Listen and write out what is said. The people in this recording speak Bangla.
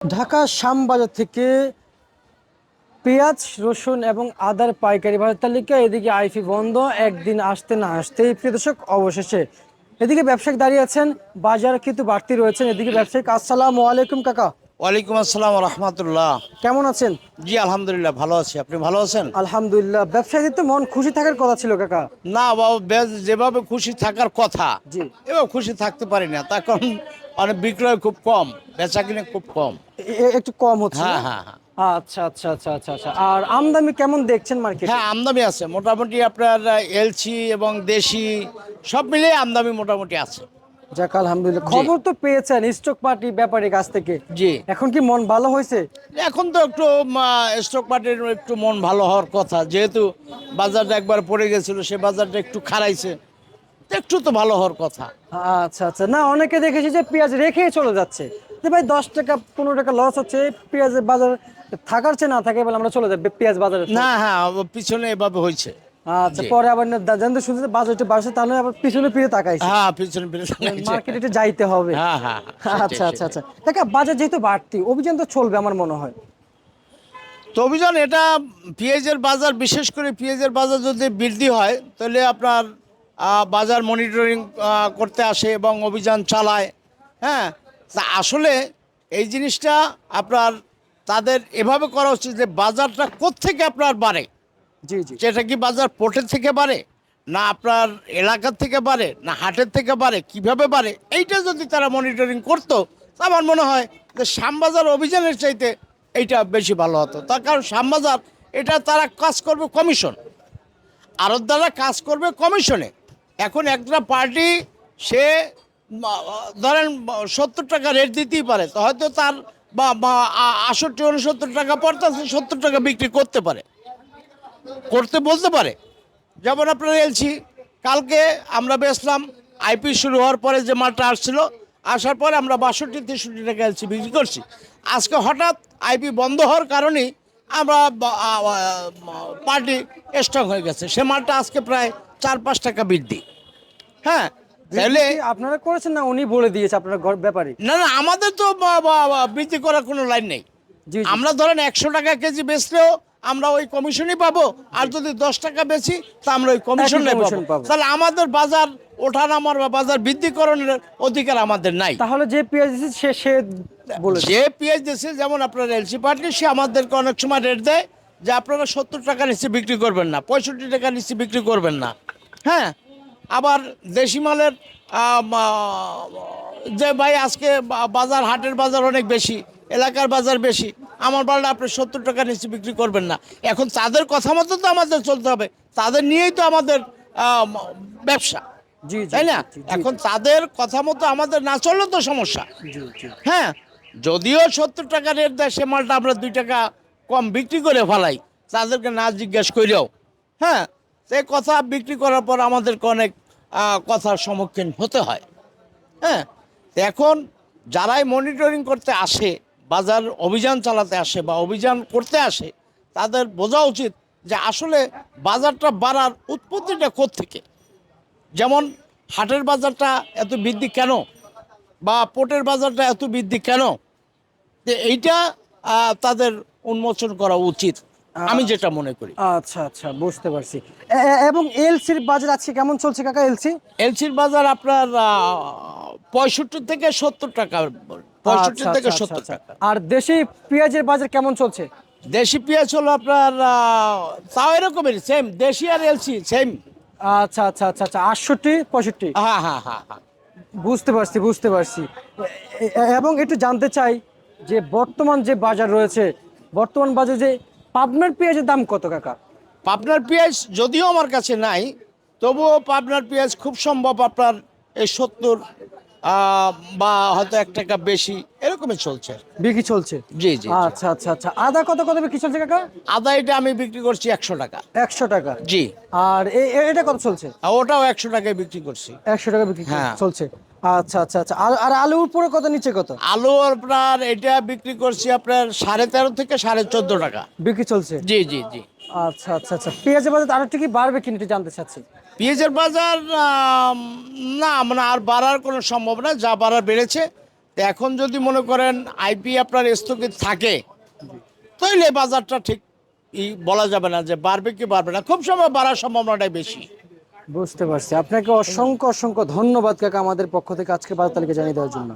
ঢাকা শ্যামবাজার থেকে পেঁয়াজ রসুন এবং আদার পাইকারি বাজার তালিকা এদিকে আইফি বন্ধ একদিন আসতে না আসতেই প্রিয় দর্শক অবশেষে এদিকে ব্যবসায়িক দাঁড়িয়ে আছেন বাজার কিন্তু বাড়তি রয়েছেন এদিকে ব্যবসায়িক আসসালামু আলাইকুম কাকা। ওয়ালাইকুম আসসালাম রহমতুল্লাহ। কেমন আছেন? জি আলহামদুলিল্লাহ ভালো আছি। আপনি ভালো আছেন? আলহামদুলিল্লাহ ব্যবসায়ীদের তো মন খুশি থাকার কথা ছিল কাকা। না বাবা যেভাবে খুশি থাকার কথা জি। এবার খুশি থাকতে পারি না কারণ অনেক বিক্রয় খুব কম বেচা কিনে খুব কম। একটু কম হচ্ছে হ্যাঁ হ্যাঁ হ্যাঁ। আচ্ছা আচ্ছা আচ্ছা আচ্ছা আচ্ছা। আর আমদানি কেমন দেখছেন মার্কেটে হ্যাঁ আমদামি আছে। মোটামুটি আপনার এলসি এবং দেশি সব মিলিয়ে আমদামি মোটামুটি আছে। যাক আলহামদুলিল্লাহ। খবর তো পেয়েছেন স্টক পার্টি ব্যাপারীর কাছ থেকে। জি। এখন কি মন ভালো হয়েছে? এখন তো একটু স্টক মার্কেটের একটু মন ভালো হওয়ার কথা। যেহেতু বাজারটা একবার পড়ে গেছিল সে বাজারটা একটু খারাইছে একটু তো ভালো হওয়ার কথা। আচ্ছা আচ্ছা। না অনেকে দেখেছি যে পেঁয়াজ রেখে চলে যাচ্ছে। যে ভাই দশ টাকা পনেরো টাকা লস হচ্ছে পেঁয়াজের বাজার থাকার চেয়ে না থাকে বলে আমরা চলে যাই পেঁয়াজ বাজারে। না হ্যাঁ পিছনে এভাবে হয়েছে। আচ্ছা পরে আবার জানতে শুনতে বাজার একটু বাড়ছে তাহলে আবার পিছনে ফিরে তাকাইছে। হ্যাঁ পিছনে পিছনে মার্কেটে যাইতে হবে। হ্যাঁ হ্যাঁ আচ্ছা আচ্ছা আচ্ছা। কাকা বাজার যেহেতু বাড়তি অভিযান তো চলবে আমার মনে হয়। তো অভিযান এটা পেঁয়াজের বাজার বিশেষ করে পেঁয়াজের বাজার যদি বৃদ্ধি হয় তাহলে আপনার বাজার মনিটরিং করতে আসে এবং অভিযান চালায়। হ্যাঁ তা আসলে এই জিনিসটা আপনার তাদের এভাবে করা উচিত যে বাজারটা কোত্থেকে আপনার বাড়ে? জি জি। যেটা কি বাজার পোর্টের থেকে বাড়ে? না আপনার এলাকার থেকে বাড়ে? না হাটের থেকে বাড়ে? কীভাবে বাড়ে? এইটা যদি তারা মনিটরিং করতো তা আমার মনে হয় যে শ্যামবাজার অভিযানের চাইতে এইটা বেশি ভালো হতো। তার কারণ শ্যামবাজার এটা তারা কাজ করবে কমিশন আরত দ্বারা কাজ করবে কমিশনে এখন একটা পার্টি সে ধরেন সত্তর টাকা রেট দিতেই পারে। তো হয়তো তার বা আষট্টি, উনসত্তর টাকা পড়তেছে, সত্তর টাকা বিক্রি করতে পারে। করতে বলতে পারে। যেমন আপনার এলছি কালকে আমরা বেচলাম, আইপি শুরু হওয়ার পরে যে মালটা আসছিল, আসার পরে আমরা বাষট্টি, তেষট্টি টাকা এলছি বিক্রি করছি। আজকে হঠাৎ আইপি বন্ধ হওয়ার কারণেই আমরা পার্টি স্ট্রং হয়ে গেছে। সে মালটা আজকে প্রায় চার, পাঁচ টাকা বৃদ্ধি। হ্যাঁ তাহলে আপনারা করেছেন না? উনি বলে দিয়েছে আপনার ঘর- ব্যাপারী। না না আমাদের তো বৃদ্ধি করার কোনো লাইন নেই। আমরা ধরেন একশো টাকা কেজি বেচলেও আমরা ওই কমিশনই পাবো আর যদি দশ টাকা বেচি তা আমরা ওই কমিশন পাবো। তাহলে আমাদের বাজার ওঠানামার বা বাজার বৃদ্ধিকরণের অধিকার আমাদের নাই। তাহলে যে পেঁয়াজ দিচ্ছে সে সে বলেছে। যে পেঁয়াজ দিচ্ছে যেমন আপনার এলসি পার্টি সে আমাদেরকে অনেক সময় রেট দেয় যে আপনারা সত্তর টাকা নিচে বিক্রি করবেন না পঁয়ষট্টি টাকা নিচে বিক্রি করবেন না। হ্যাঁ আবার দেশি মালের যে ভাই আজকে বাজার হাটের বাজার অনেক বেশি এলাকার বাজার বেশি আমার বাড়লে আপনি সত্তর টাকা নিচে বিক্রি করবেন না। এখন তাদের কথা মতো তো আমাদের চলতে হবে তাদের নিয়েই তো আমাদের ব্যবসা। তাই না? এখন তাদের কথা মতো আমাদের না চললে তো সমস্যা। হ্যাঁ যদিও সত্তর টাকা রেট দেয় সে মালটা আমরা দুই টাকা কম বিক্রি করে ফেলাই তাদেরকে না জিজ্ঞেস করেও হ্যাঁ সে কথা বিক্রি করার পর আমাদেরকে অনেক কথার সম্মুখীন হতে হয়। হ্যাঁ? এখন যারাই মনিটরিং করতে আসে বাজার অভিযান চালাতে আসে বা অভিযান করতে আসে, তাদের বোঝা উচিত যে আসলে বাজারটা বাড়ার উৎপত্তিটা থেকে যেমন হাটের বাজারটা এত বৃদ্ধি কেন? বা পোটের বাজারটা এত বৃদ্ধি কেন? এইটা তাদের উন্মোচন করা উচিত। আমি যেটা মনে করি। আচ্ছা আচ্ছা বুঝতে পারছি। এবং এলসির বাজার আছে কেমন চলছে কাকা এলসি? এলসির বাজার আপনার পঁয়ষট্টি থেকে সত্তর টাকা পঁয়ষট্টি আচ্ছা, থেকে আচ্ছা, সত্তর আচ্ছা, টাকা। আচ্ছা। আর দেশি পেঁয়াজের বাজার কেমন চলছে? দেশি পেঁয়াজ হলো আপনার তাও এরকমের সেম দেশি আর এলসি সেম আচ্ছা আচ্ছা আচ্ছা আচ্ছা আটষট্টি পঁয়ষট্টি? হ্যাঁ হ্যাঁ হ্যাঁ হ্যাঁ। বুঝতে পারছি বুঝতে পারছি। এবং একটু জানতে চাই যে বর্তমান যে বাজার রয়েছে বর্তমান বাজারে যে পাবনার পেঁয়াজের দাম কত কাকা? পাবনার পেঁয়াজ যদিও আমার কাছে নাই তবুও পাবনার পেঁয়াজ খুব সম্ভব আপনার এই সত্তর বা হয়তো এক টাকা বেশি এরকমই চলছে। বিক্রি চলছে? জি জি। আচ্ছা আচ্ছা আচ্ছা। আদা কত কত বিক্রি চলছে কাকা? আদা এটা আমি বিক্রি করছি একশো টাকা। একশো টাকা? জি। আর এটা কত চলছে? ওটাও একশো টাকায় বিক্রি করছি। একশো টাকা বিক্রি হ্যাঁ। চলছে। আচ্ছা আচ্ছা আচ্ছা। আর আলুর উপরে কত নিচে কত? আলু আপনার এটা বিক্রি করছি আপনার সাড়ে তেরো থেকে সাড়ে চোদ্দ টাকা। বিক্রি চলছে? জি জি জি। আচ্ছা আচ্ছা আচ্ছা। পেঁয়াজের বাজার আরও কি বাড়বে কিনা জানতে চাচ্ছি। পেঁয়াজের বাজার না মানে আর বাড়ার কোনো সম্ভাবনা যা বাড়ার বেড়েছে তো এখন যদি মনে করেন আইপি আপনার স্থগিত থাকে তাহলে বাজারটা ঠিক বলা যাবে না যে বাড়বে কি বাড়বে না। খুব সময় বাড়ার সম্ভাবনাটাই বেশি। বুঝতে পারছি। আপনাকে অসংখ্য অসংখ্য ধন্যবাদ কাকা আমাদের পক্ষ থেকে আজকে বাজার তালিকা জানিয়ে দেওয়ার জন্য।